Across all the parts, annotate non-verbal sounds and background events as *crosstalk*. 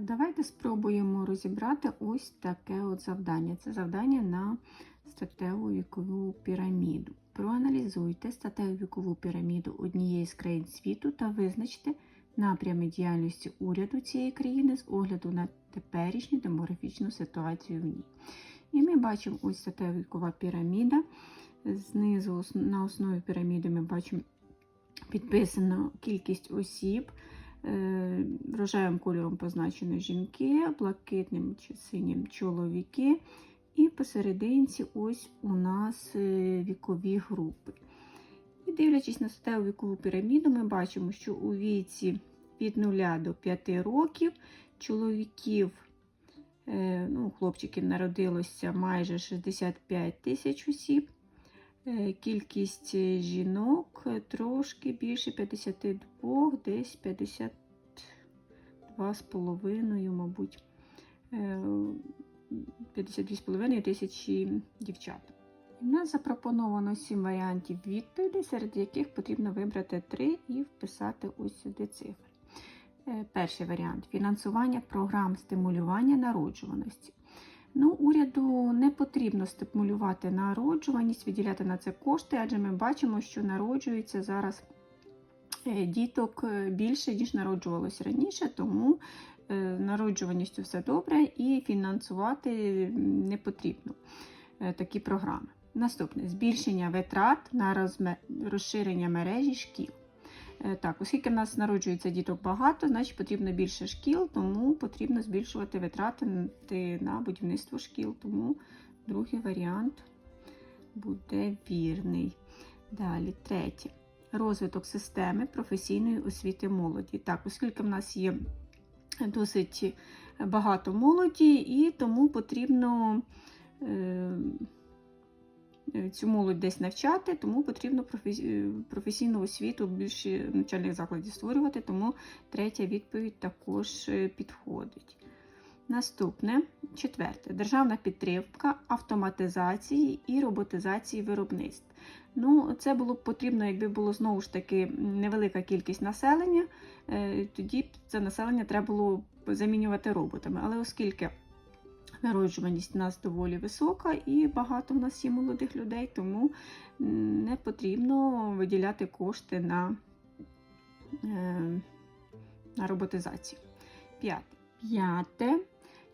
Давайте спробуємо розібрати ось таке от завдання. Це завдання на статеву вікову піраміду. Проаналізуйте статеву вікову піраміду однієї з країн світу та визначте напрями діяльності уряду цієї країни з огляду на теперішню демографічну ситуацію в ній. І ми бачимо ось статева вікова піраміда. Знизу на основі піраміди ми бачимо підписано кількість осіб. Е, Рожевим кольором позначено жінки, блакитним чи синім чоловіки. І посерединці ось у нас е, вікові групи. І дивлячись на статеву вікову піраміду, ми бачимо, що у віці від 0 до 5 років чоловіків, е, ну, хлопчиків народилося майже 65 тисяч осіб. Е, Кількість е, жінок е, трошки більше 52, десь 52,5, мабуть, е, 52,5 тисячі дівчат. У нас запропоновано 7 варіантів відповідей, серед яких потрібно вибрати 3 і вписати ось сюди цифри. Перший варіант фінансування програм стимулювання народжуваності. Ну, уряду не потрібно стимулювати народжуваність, виділяти на це кошти, адже ми бачимо, що народжується зараз е, діток е, більше, ніж народжувалось раніше, тому е, народжуваністю все добре і фінансувати не потрібно такі програми. Наступне збільшення витрат на розширення мережі шкіл. Е, Так, оскільки в нас народжується діток багато, значить потрібно більше шкіл, тому потрібно збільшувати витрати на будівництво шкіл. Тому другий варіант буде вірний. Далі, третє. Розвиток системи професійної освіти молоді. Так, оскільки в нас є досить багато молоді, і тому потрібно. е, Цю молодь десь навчати, тому потрібно професійну освіту більше навчальних закладів створювати, тому третя відповідь також е, підходить. Наступне, четверте, державна підтримка автоматизації і роботизації виробництв. Ну, це було б потрібно, якби було знову ж таки невелика кількість населення, е, тоді це населення треба було замінювати роботами. Але оскільки народжуваність у нас доволі висока і багато в нас є молодих людей, тому не потрібно виділяти кошти на, е, на роботизацію. П'яте. П'яте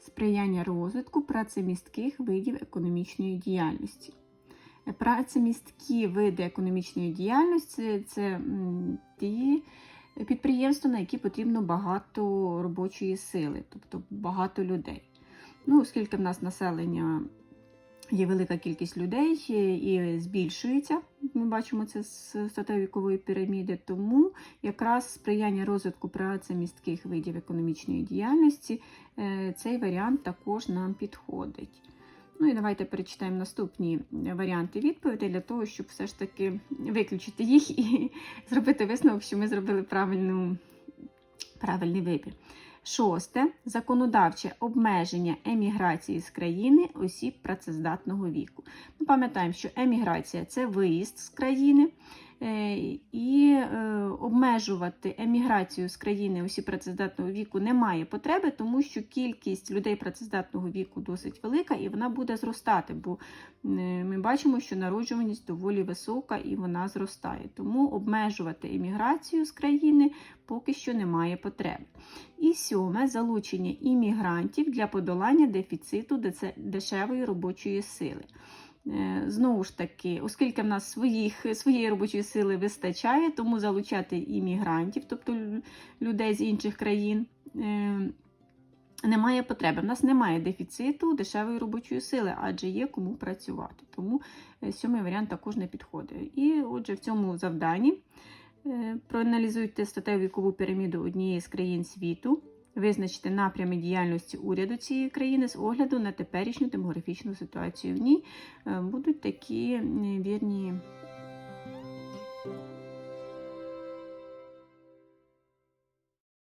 сприяння розвитку працемістких видів економічної діяльності. Е, Працемісткі види економічної діяльності це ті підприємства, на які потрібно багато робочої сили, тобто багато людей. Ну, оскільки в нас населення є велика кількість людей е, і збільшується, ми бачимо це з статевої вікової піраміди, тому якраз сприяння розвитку праці містких видів економічної діяльності е, цей варіант також нам підходить. Ну і давайте перечитаємо наступні варіанти відповідей для того, щоб все ж таки виключити їх і *laughs* зробити висновок, що ми зробили правильну, правильний вибір. Шосте законодавче обмеження еміграції з країни осіб працездатного віку. Ми пам'ятаємо, що еміграція це виїзд з країни, е, і е, обмежувати еміграцію з країни осіб працездатного віку немає потреби, тому що кількість людей працездатного віку досить велика і вона буде зростати, бо ми бачимо, що народжуваність доволі висока і вона зростає. Тому обмежувати еміграцію з країни поки що немає потреби. І сьоме залучення іммігрантів для подолання дефіциту дешевої робочої сили. Е, Знову ж таки, оскільки в нас своїх, своєї робочої сили вистачає, тому залучати іммігрантів, тобто людей з інших країн, е, немає потреби. В нас немає дефіциту дешевої робочої сили, адже є кому працювати. Тому е, сьомий варіант також не підходить. І отже, в цьому завданні проаналізуйте статеву вікову піраміду однієї з країн світу визначити напрями діяльності уряду цієї країни з огляду на теперішню демографічну ситуацію. В ній е, будуть такі вірні.